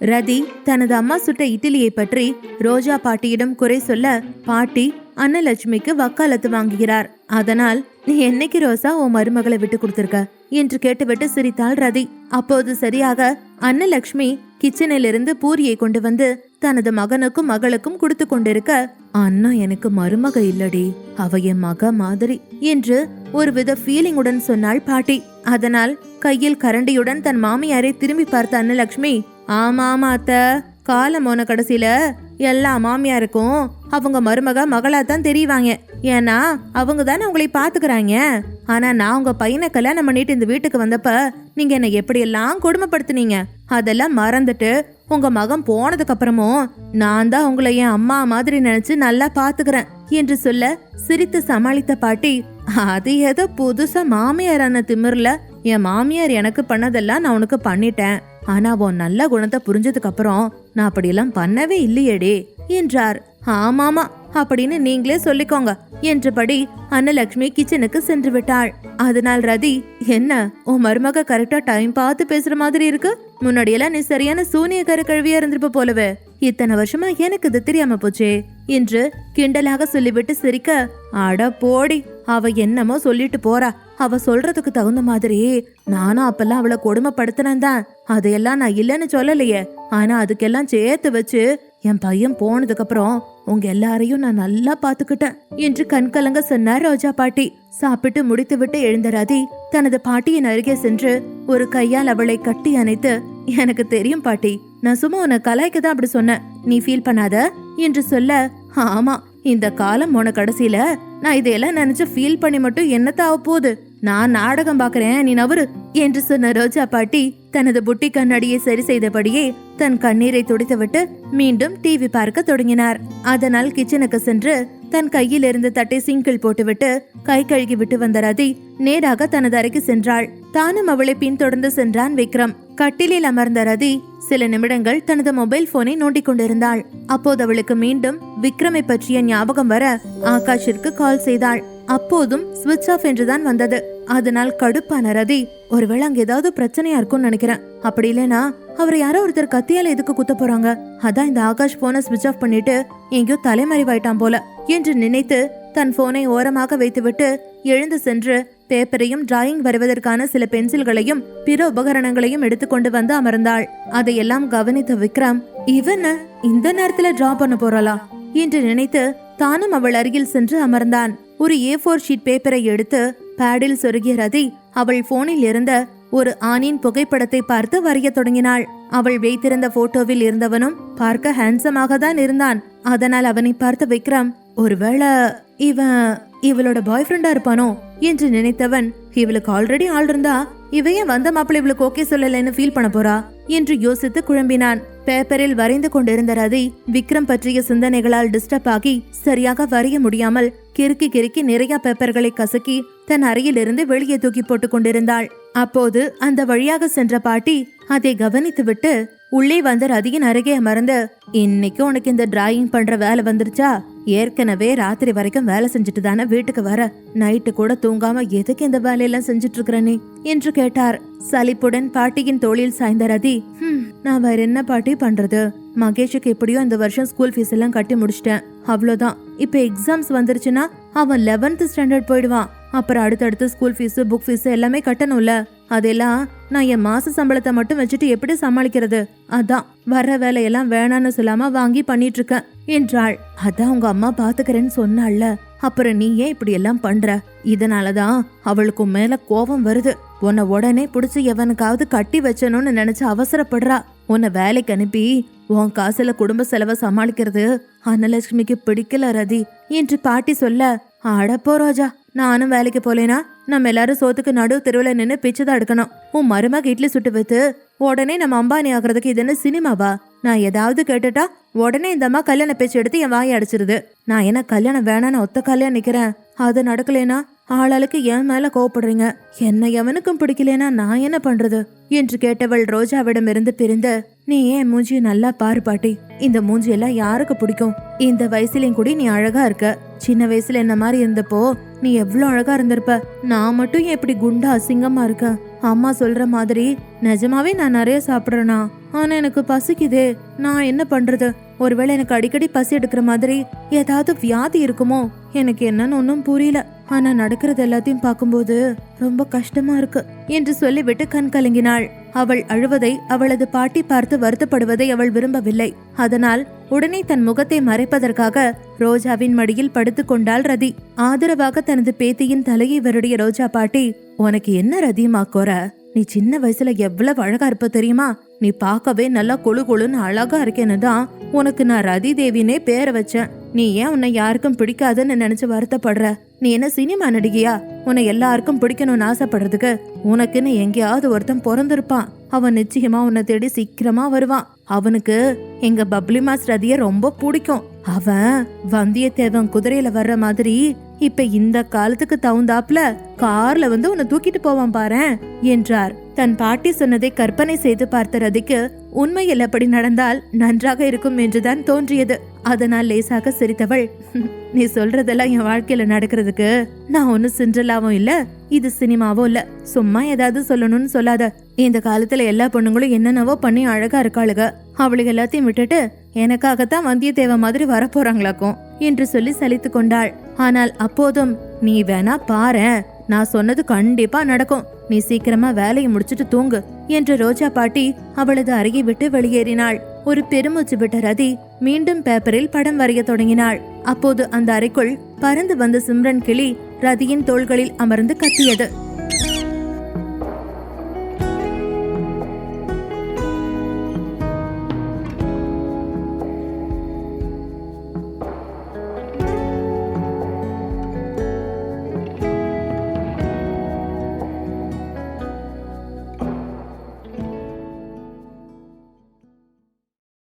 ரதி தனது அம்மா சுட்ட இட்லியை பற்றி ரோஜா பாட்டியிடம் குறை சொல்ல பாட்டி அன்னலட்சுமிக்கு வக்காலத்து வாங்குகிறார். அதனால் நீ என்னைக்கு ரோசா உன் மருமகளை விட்டு கொடுத்திருக்க? என்று கேட்டுவிட்டு சிரித்தாள் ரதி. அப்போது சரியாக அன்னலக்ஷ்மி கிச்சனிலிருந்து பூரியை கொண்டு வந்து தனது மகனுக்கும் மகளுக்கும் கொடுத்து கொண்டிருக்க அண்ணா எனக்கு மருமக இல்லடி. அவ என் மக மாதிரி என்று ஒருவித ஃபீலிங்குடன் சொன்னாள் பாட்டி. அதனால் கையில் கரண்டியுடன் தன் மாமியாரை திரும்பி பார்த்த அன்னலக்ஷ்மி ஆமா ஆமா அத்த காலம் போன கடைசியில எல்லா மாமியாருக்கும் அவங்க மருமக மகளா தான் தெரியுவாங்க ஏன்னா அவங்க தானே உங்களை பாத்துக்கிறாங்க. ஆனா நான் உங்க பையனை கல்யாணம் பண்ணிட்டு இந்த வீட்டுக்கு வந்தப்ப நீங்க என்னை எப்படியெல்லாம் கொடுமைப்படுத்துனீங்க? அதெல்லாம் மறந்துட்டு உங்க மகன் போனதுக்கு அப்புறமும் நான் தான் உங்களை என் அம்மா மாதிரி நினைச்சு நல்லா பாத்துக்கிறேன் என்று சொல்ல சிரித்து சமாளித்த பாட்டி அது ஏதோ புதுசா மாமியாரான திமிர்ல என் மாமியார் எனக்கு பண்ணதெல்லாம் நான் உனக்கு பண்ணிட்டேன். ஆனா உன் நல்ல குணத்தை புரிஞ்சதுக்கு அப்புறம் நான் அப்படியெல்லாம் பண்ணவே இல்லையேடே என்றார். ஆமாமா அப்படின்னு நீங்களே சொல்லிக்கோங்க என்றபடி அன்னலக்ஷ்மி கிச்சனுக்கு சென்று விட்டாள் அதனால் ரதி என்ன உன் மருமக கரெக்டா டைம் பார்த்து பேசுற மாதிரி இருக்கு? முன்னாடியெல்லாம் நீ சரியான சூனிய கருக்கழுவியா இருந்திருப்ப போலவே. இத்தனை வருஷமா எனக்கு இது தெரியாம போச்சே என்று கிண்டலாக சொல்லிவிட்டு சிரிக்க அட போடி அவ என்னமோ சொல்லிட்டு போறா. அவ சொல்றதுக்கு தகுந்த மாதிரி நானும் அப்பெல்லாம் அவளை கொடுமைப்படுத்தினேன் தான். அதையெல்லாம் நான் இல்லைன்னு சொல்லலையே. ஆனா அதுக்கெல்லாம் சேர்த்து வச்சு என் பையன் போனதுக்கு அப்புறம் உங்க எல்லாரையும் நான் நல்லா பாத்துக்கிட்டேன் என்று கண்கலங்க சொன்னார் ரோஜா பாட்டி. சாப்பிட்டு முடித்துவிட்டு எழுந்த ரதி தனது பாட்டியின் அருகே சென்று ஒரு கையால் அவளை கட்டி அணைத்து எனக்கு தெரியும் பாட்டி. நான் சும்மா உன்னை கலாய்க்க தான் அப்படி சொன்னேன். நீ ஃபீல் பண்ணாத என்று சொல்ல ஆமா இந்த காலம் போன கடைசியில. நான் இதையெல்லாம் நினைச்சு ஃபீல் பண்ணி மட்டும் என்னத்த ஆக போகுது? நான் நாடகம் பாக்குறேன் நீ நவரு என்று சொன்ன ரோஜா பாட்டி தனது புட்டி கண்ணாடியை சரி செய்தபடியே தன் கண்ணீரை துடைத்துவிட்டு மீண்டும் டிவி பார்க்க தொடங்கினார். அதனால் கிச்சனுக்கு சென்று தன் கையில் இருந்த தட்டை சிங்கிள் போட்டுவிட்டு கை கழுகி விட்டு வந்த ரதி நேராக தனது அறைக்கு சென்றாள். தானும் அவளை பின்தொடர்ந்து சென்றான் விக்ரம். கட்டிலில் அமர்ந்த ரதி சில நிமிடங்கள் தனது மொபைல் போனை நோண்டிக் கொண்டிருந்தாள். அப்போது அவளுக்கு மீண்டும் விக்ரமை பற்றிய ஞாபகம் வர ஆகாஷிற்கு கால் செய்தாள். அப்போதும் ஸ்விட்ச் ஆஃப் என்றுதான் வந்தது. அதனால் கடுப்பான ரதி ஒருவேளை அங்க ஏதாவது பிரச்சனையா இருக்கும்னு நினைக்கிறேன். அப்படி இல்லனா அவர் யாரோ ஒருத்தர் கத்தியால எதுக்கு குத்த போறாங்க? அதான் இந்த ஆகாஷ் போனை ஸ்விட்ச் ஆஃப் பண்ணிட்டு எங்கேயோ தலைமறைவாயிட்டான் போல. என்று நினைத்து தன் போனை ஓரமாக வைத்துவிட்டு எழுந்து சென்று பேப்பரையும் டிராயிங் வரைவதற்கான சில பென்சில்களையும் பிற உபகரணங்களையும் எடுத்துக்கொண்டு வந்து அமர்ந்தாள். அதையெல்லாம் கவனித்த விக்ரம் இவன இந்த நேரத்துல டிரா பண்ண போறாளா என்று நினைத்து தானும் அவள் அருகில் சென்று அமர்ந்தான். ஒரு ஏ ஃபோர் ஷீட் பேப்பரை எடுத்து பேடில் சொருகிய ரதி அவள் போனில் இருந்த ஒரு ஆணின் புகைப்படத்தை பார்த்து வரையத் தொடங்கினாள். அவள் வைத்திருந்த போட்டோவில் இருந்தவனும் பார்க்க ஹேண்ட்ஸமாக தான் இருந்தான். அதனால் அவனை பார்த்த விக்ரம் ஒருவேளை இவன் இவளோட பாய் ஃப்ரெண்டா இருப்பானோ? என்று நினைத்தவன் இவளுக்கு ஆல்ரெடி ஆள் இருந்தா இவைய வந்த மாப்பிள்ளை இவளுக்கு ஓகே சொல்லலைன்னு ஃபீல் பண்ண போறா? என்று யோசித்து குழம்பினான். பேப்பரில் வரைந்து கொண்டிருந்த ரதி விக்ரம் பற்றிய சிந்தனைகளால் டிஸ்டர்ப் ஆகி சரியாக வரைய முடியாமல் கிறுக்கி கிறுக்கி நிறைய பேப்பர்களை கசக்கி தன் அறையிலிருந்து வெளியே தூக்கி போட்டுக் கொண்டிருந்தாள். அப்போது அந்த வழியாக சென்ற பாட்டி அதை கவனித்துவிட்டு உள்ளே வந்த ரதியின் அருகே அமர்ந்து இன்னைக்கு உனக்கு இந்த டிராயிங் பண்ற வேலை வந்துருச்சா? ஏற்கனவே ராத்திரி வரைக்கும் வேலை செஞ்சுட்டு தானே வீட்டுக்கு வர? நைட்டு கூட தூங்காம எதுக்கு இந்த வேலையெல்லாம் செஞ்சுட்டு இருக்கிற நீ? என்று கேட்டார். சலிப்புடன் பாட்டியின் தோளில் சாய்ந்த ரதி. நான் வேற என்ன பாட்டி பண்றது? மகேஷுக்கு எப்படியோ இந்த வருஷம் ஸ்கூல் ஃபீஸ் எல்லாம் கட்டி முடிச்சிட்டேன். அவ்வளோதான். இப்போ எக்ஸாம்ஸ் வந்துருச்சுன்னா அவன் லெவன்த் ஸ்டாண்டர்ட் போயிடுவான். அப்புறம் அடுத்தடுத்து ஸ்கூல் ஃபீஸு புக் ஃபீஸு எல்லாமே கட்டணும்ல. அதெல்லாம் நான் என் மாச சம்பளத்தை மட்டும் வச்சுட்டு எப்படி சமாளிக்கிறது? அதான் வர்ற வேலையெல்லாம் வேணான்னு சொல்லாம வாங்கி பண்ணிட்டு இருக்கேன் என்றாள். அதான் உங்க அம்மா பாத்துக்கிறேன்னு சொன்னாள்ல அப்புறம் நீ ஏன் இப்படி எல்லாம் பண்ற? இதனாலதான் அவளுக்கு மேல கோபம் வருது. உன்னை உடனே புடிச்சு எவனுக்காவது கட்டி வச்சணும்னு நினைச்சு அவசரப்படுறா. உன்னை வேலைக்கு அனுப்பி உன் காசுல குடும்ப செலவை சமாளிக்கிறது அன்னலட்சுமிக்கு பிடிக்கல ரதி என்று பாட்டி சொல்ல ஆடப்போ ரோஜா நானும் வேலைக்கு போலேனா? நம்ம எல்லாரும் சோத்துக்கு நடு தெருவில் நின்று பிச்சை தான் எடுக்கணும். உன் மருமக இட்லி சுட்டு வைத்து உடனே நம்ம அம்பானி ஆகிறதுக்கு இது என்ன சினிமாவா? நான் ஏதாவது கேட்டுட்டா உடனே இந்த அம்மா கல்யாண பேச்சு எடுத்து என் வாயை அடிச்சிருது. நான் என்ன கல்யாணம் வேணான்னு ஒத்த கல்யாணம் நிற்கிறேன் அது நடக்கலனா ஆளாளுக்கு என் மேல கோவப்படுறீங்க. என்ன எவனுக்கும் பிடிக்கலனா நான் என்ன பண்றது? என்று கேட்டவள் ரோஜாவிடமிருந்து பிரிந்து நீ ஏன் மூஞ்சி நல்லா பாரு பாட்டி. இந்த மூஞ்சி எல்லாம் யாருக்கு பிடிக்கும்? இந்த வயசுலயும் கூட நீ அழகா இருக்க. சின்ன வயசுல என்ன மாதிரி இருந்தப்போ நீ எவ்வளோ அழகா இருந்திருப்ப. நான் மட்டும் எப்படி குண்டா அசிங்கமா இருக்கேன் அம்மா சொல்ற மாதிரி நிஜமாவே நான் நிறைய சாப்பிட்றேனா? ஆனா எனக்கு பசிக்குதே. நான் என்ன பண்றது? ஒருவேளை எனக்கு அடிக்கடி பசி எடுக்கிற மாதிரி ஏதாவது வியாதி இருக்குமோ? எனக்கு என்னன்னு ஒன்றும் புரியல. ஆனா நடக்கிறது எல்லாத்தையும் பார்க்கும்போது ரொம்ப கஷ்டமா இருக்கு. என்று சொல்லிவிட்டு கண் கலங்கினாள். அவள் அழுவதை அவளது பாட்டி பார்த்து வருத்தப்படுவதை அவள் விரும்பவில்லை. அதனால் உடனே தன் முகத்தை மறைப்பதற்காக ரோஜாவின் மடியில் படுத்துக்கொண்டாள் ரதி. ஆதரவாக தனது பேத்தியின் தலையை வருடைய ரோஜா பாட்டி உனக்கு என்ன ரதிமா கோர? நீ சின்ன வயசுல எவ்வளவு அழகா இருப்ப தெரியுமா? நீ பார்க்கவே நல்லா கொழு கொழுன்னு அழகா இருக்கேன்னு தான் உனக்கு நான் ரதி தேவினே பேரை வச்சேன். நீ ஏன் உன்னை யாருக்கும் பிடிக்காதுன்னு நினைச்சு வருத்தப்படுற? நீ என்ன சினிமா நடிகையா? உன்னை எல்லாருக்கும் பிடிக்கணும்னு ஆசைப்படுறதுக்கு உனக்குன்னு எங்கேயாவது ஒருத்தன் பிறந்திருப்பான். அவன் நிச்சயமா உன்னை தேடி சீக்கிரமா வருவான். அவனுக்கு எங்க பப்ளி மாஸ் ரதிய ரொம்ப பிடிக்கும். அவன் வந்தியத்தேவன் குதிரையில வர்ற மாதிரி இப்ப இந்த காலத்துக்கு தகுந்தாப்ல கார்ல வந்து உன்னை தூக்கிட்டு போவான் பாரேன் என்றார். தன் பாட்டி சொன்னதை கற்பனை செய்து பார்த்த ரதிக்கு உண்மையில் அப்படி நடந்தால் நன்றாக இருக்கும் என்றுதான் தோன்றியது. அதனால் லேசாக சிரித்தவள் நீ சொல்றதெல்லாம் என் வாழ்க்கையில நடக்கிறதுக்கு நான் ஒன்னும் சிண்ட்ரலாவும் இல்ல இது சினிமாவும் இல்ல. சும்மா ஏதாவது சொல்லணும்னு சொல்லாத. இந்த காலத்துல எல்லா பொண்ணுங்களும் என்னென்னவோ பண்ணி அழகா இருக்காளுக. அவளுக்கு எல்லாத்தையும் விட்டுட்டு எனக்காகத்தான் வந்தியத்தேவன் மாதிரி வரப்போறாங்களாக்கும் என்று சொல்லி சலித்து கொண்டாள். ஆனால் அப்போதும் நீ வேணா பாரேன் நான் சொன்னது கண்டிப்பா நடக்கும். நீ சீக்கிரமா வேலையை முடிச்சிட்டு தூங்கு என்று ரோஜா பாட்டி அவளது அருகே விட்டு வெளியேறினாள். ஒரு பெருமூச்சு விட்ட ரதி மீண்டும் பேப்பரில் படம் வரைய தொடங்கினாள். அப்போது அந்த அறைக்குள் பறந்து வந்த சிம்ரன் கிளி ரதியின் தோள்களில் அமர்ந்து கத்தியது.